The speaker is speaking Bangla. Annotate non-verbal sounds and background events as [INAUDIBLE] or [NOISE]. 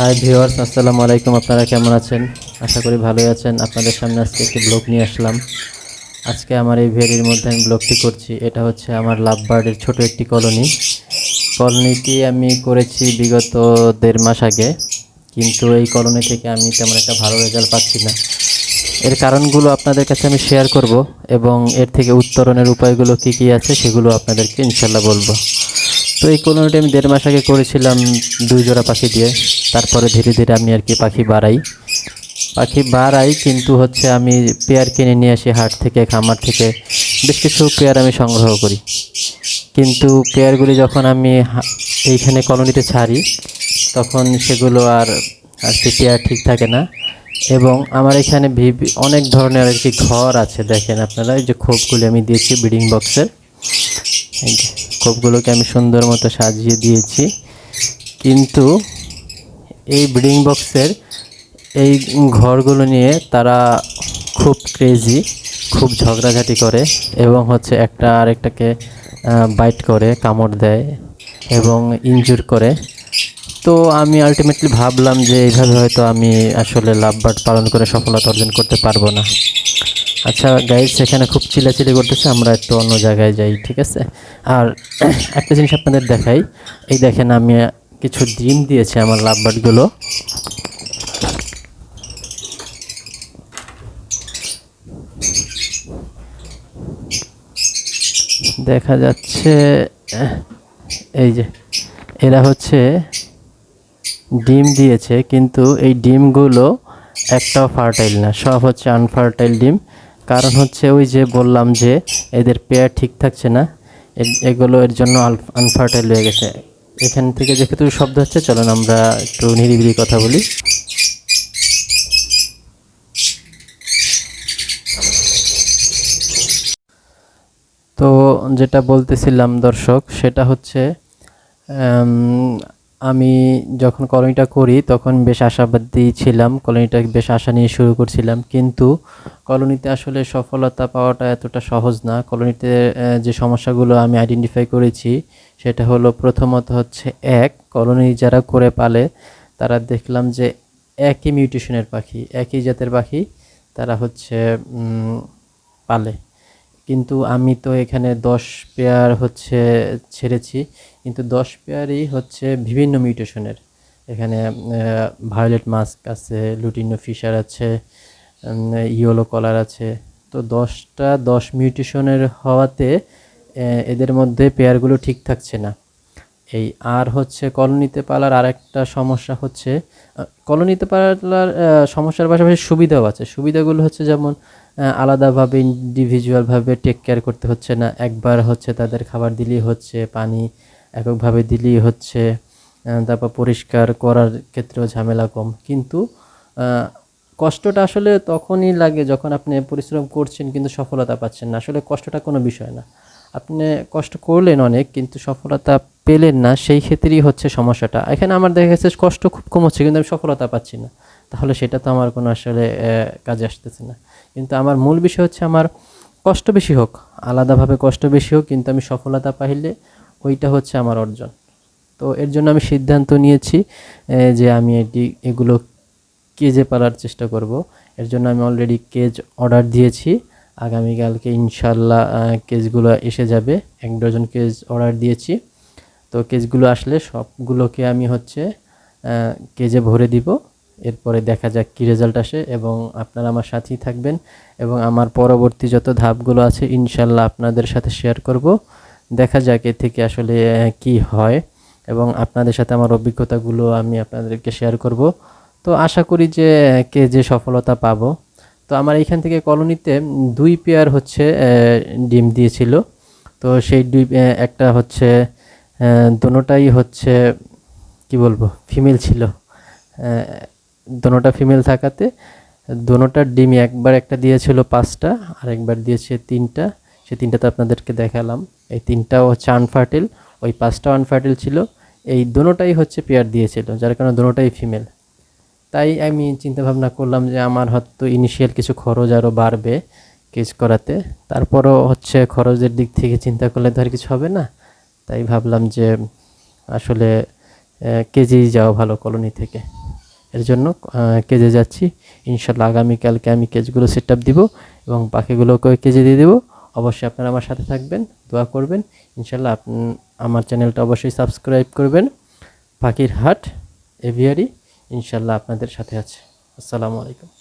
হাই ভিউয়ার্স আসসালামু আলাইকুম। আপনারা কেমন আছেন? আশা করি ভালোই আছেন। আপনাদের সামনে আজকে একটি ব্লগ নিয়ে আসলাম। আজকে আমার এই ভেরির মধ্যে আমি ব্লগটি করছি। এটা হচ্ছে আমার লাভ বার্ডের ছোট একটি কলোনি। কলোনিটি আমি করেছি বিগত দেড় মাস আগে। কিন্তু এই কলোনি থেকে আমি তেমন একটা ভালো রেজাল্ট পাচ্ছি না। এর কারণগুলো আপনাদের কাছে আমি শেয়ার করব এবং এর থেকে উত্তরণের উপায়গুলো কী কী আছে সেগুলো আপনাদেরকে ইনশাল্লাহ বলব। তো এই কলোনিটি আমি দেড় মাস আগে করেছিলাম দুই জোড়া পাখি দিয়ে। তারপরে ধীরে ধীরে আমি আর কি পাখি বাড়াই। পাখি বাড়াই কিন্তু হচ্ছে আমি পেয়ার কিনে নিয়ে আসি হাট থেকে, খামার থেকে। বেশ কিছু পেয়ার আমি সংগ্রহ করি। কিন্তু পেয়ারগুলি যখন আমি এইখানে কলোনিতে ছাড়ি, তখন সেগুলো আর আর কি পেয়ার ঠিক থাকে না। এবং আমার এখানে বিভি- অনেক ধরনের আর কি ঘর আছে, দেখেন আপনারা, এই যে খোপগুলি আমি দিয়েছি ব্রিডিং বক্সের। এই যে। খোপগুলোকে আমি সুন্দর মতো সাজিয়ে দিয়েছি। কিন্তু এই ব্রিডিং বক্সের এই ঘরগুলো নিয়ে তারা খুব ক্রেজি খুব ঝগড়াঝাটি করে এবং হচ্ছে একটা আরেকটাকে বাইট করে, কামড় দেয় এবং ইনজুর করে। তো আমি আলটিমেটলি ভাবলাম যে এইভাবে হয়তো আমি আসলে লাভ বার্ড পালন করে সফলতা অর্জন করতে পারব না। আচ্ছা গাইজ সেখানে খুব চিলাচিলি করতেছে, আমরা একটু অন্য জায়গায় যাই, ঠিক আছে? আর [CLEARS THROAT] একটা জিনিস আপনাদের দেখাই, এই দেখেন আমি কিছু ডিম দিয়েছি আমার লাভ বার্ডগুলো দেখা যাচ্ছে, এই যে, এরা হচ্ছে ডিম দিয়েছে, কিন্তু এই ডিমগুলো একটাও ফার্টাইল না, সব হচ্ছে আনফার্টাইল ডিম। কারণ হচ্ছে ওই যে বললাম যে এদের পেয়ার ঠিক থাকছে না এগুলো এর জন্য আনফার্টাইল হয়ে গেছে। এখান থেকে যেহেতু শব্দ হচ্ছে, চলুন আমরা একটু নিরিবিলি কথা বলি। তো যেটা বলতেছিলাম দর্শক, সেটা হচ্ছে আমি যখন কলোনিটা করি, তখন বেশ আশাবাদী ছিলাম, কলোনিটা বেশ আশা নিয়ে শুরু করছিলাম। কিন্তু কলোনিতে আসলে সফলতা পাওয়াটা এতটা সহজ না। কলোনিতে যে সমস্যাগুলো আমি আইডেন্টিফাই করেছি, সেটা হলো প্রথমত হচ্ছে এক, কলোনি যারা করে পালে, তারা দেখলাম যে একই মিউটেশনের পাখি, একই জাতের পাখি, তারা হচ্ছে পালে। কিন্তু আমি তো এখানে দশ পেয়ার হচ্ছে ছেড়েছি, কিন্তু দশ পেয়ারই হচ্ছে বিভিন্ন মিউটেশনের। এখানে ভায়োলেট মাস্ক আছে, লুটিনো ফিশার আছে ইয়েলো কলার আছে। তো দশটা দশ মিউটেশনের হওয়াতে এদের মধ্যে পেয়ারগুলো ঠিক থাকছে না। এই আর হচ্ছে কলোনিতে পালার আরেকটা সমস্যা হচ্ছে কলোনিতে পালার সমস্যার পাশাপাশি সুবিধাও আছে। সুবিধাগুলো হচ্ছে যেমন আলাদাভাবে ইন্ডিভিজুয়ালভাবে টেক কেয়ার করতে হচ্ছে না। একবার হচ্ছে তাদের খাবার দিলেই হচ্ছে, পানি এককভাবে দিলেই হচ্ছে তারপর পরিষ্কার করার ক্ষেত্রেও ঝামেলা কম। কিন্তু কষ্টটা আসলে তখনই লাগে যখন আপনি পরিশ্রম করছেন কিন্তু সফলতা পাচ্ছেন না। আসলে কষ্টটা কোনো বিষয় না। আপনি কষ্ট করলেন অনেক, কিন্তু সফলতা পেলেন না, সেই ক্ষেত্রেই হচ্ছে সমস্যাটা। এখানে আমার দেখা গেছে কষ্ট খুব কম হচ্ছে, কিন্তু আমি সফলতা পাচ্ছি না। তাহলে সেটা তো আমার কোনো আসলে কাজে আসতেছে না। কিন্তু আমার মূল বিষয় হচ্ছে আমার কষ্ট বেশি হোক, আলাদাভাবে কষ্ট বেশি হোক, কিন্তু আমি সফলতা পাইলে ওইটা হচ্ছে আমার অর্জন। তো এর জন্য আমি সিদ্ধান্ত নিয়েছি যে আমি এটি, এগুলো কেজে পালার চেষ্টা করব। এর জন্য আমি অলরেডি কেজ অর্ডার দিয়েছি। আগামীকালকে ইনশাল্লাহ আহ, কেজগুলো এসে যাবে। এক ডজন কেজ অর্ডার দিয়েছি। তো কেজগুলো আসলে সবগুলোকে আমি হচ্ছে কেজে ভরে দিব। এরপরে দেখা যাক কী রেজাল্ট আসে এবং আপনারা আমার সাথেই থাকবেন এবং আমার পরবর্তী যত ধাপগুলো আছে ইনশাল্লাহ আপনাদের সাথে শেয়ার করব। দেখা যাক এ থেকে আসলে কি হয় এবং আপনাদের সাথে আমার অভিজ্ঞতাগুলো আমি আপনাদেরকে শেয়ার করব। তো আশা করি যে আহ, কে যে সফলতা পাবো। তো আমার এইখান থেকে কলোনিতে দুই পেয়ার হচ্ছে ডিম দিয়েছিল। তো সেই দুই একটা হচ্ছে দোনোটাই হচ্ছে, কি বলব ফিমেল ছিল। দোনোটা ফিমেল থাকাতে দোনোটার ডিমই একবার একটা দিয়েছিল পাঁচটা, আর একবার দিয়েছে তিনটা। সে তিনটা তো আপনাদেরকে দেখালাম। এই তিনটাও হচ্ছে আনফার্টিল ওই পাঁচটাও আনফার্টিল ছিল। এই দোনোটাই হচ্ছে পেয়ার দিয়েছিল, যার কারণে দোনোটাই ফিমেল তাই আমি চিন্তা ভাবনা করলাম যে আমার হয়তো ইনিশিয়াল কিছু খরচ আরও বাড়বে কেস করাতে। তারপরও হচ্ছে খরচের দিক থেকে চিন্তা করলে তো আর কিছু হবে না। তাই ভাবলাম যে আসলে কেজি যাওয়া ভালো কলোনি থেকে। এর জন্য কেজে যাচ্ছি। ইনশাল্লাহ আগামীকালকে আমি কেজগুলো সেট আপ দিব এবং পাখিগুলোকে কেজে দিয়ে দেবো। অবশ্যই আপনারা আমার সাথে থাকবেন, দোয়া করবেন। ইনশাল্লাহ আমার চ্যানেলটা অবশ্যই সাবস্ক্রাইব করবেন। পাখির হাট, এভিয়ারি। ইনশাল্লাহ আপনাদের সাথে আছে। আসসালামু আলাইকুম।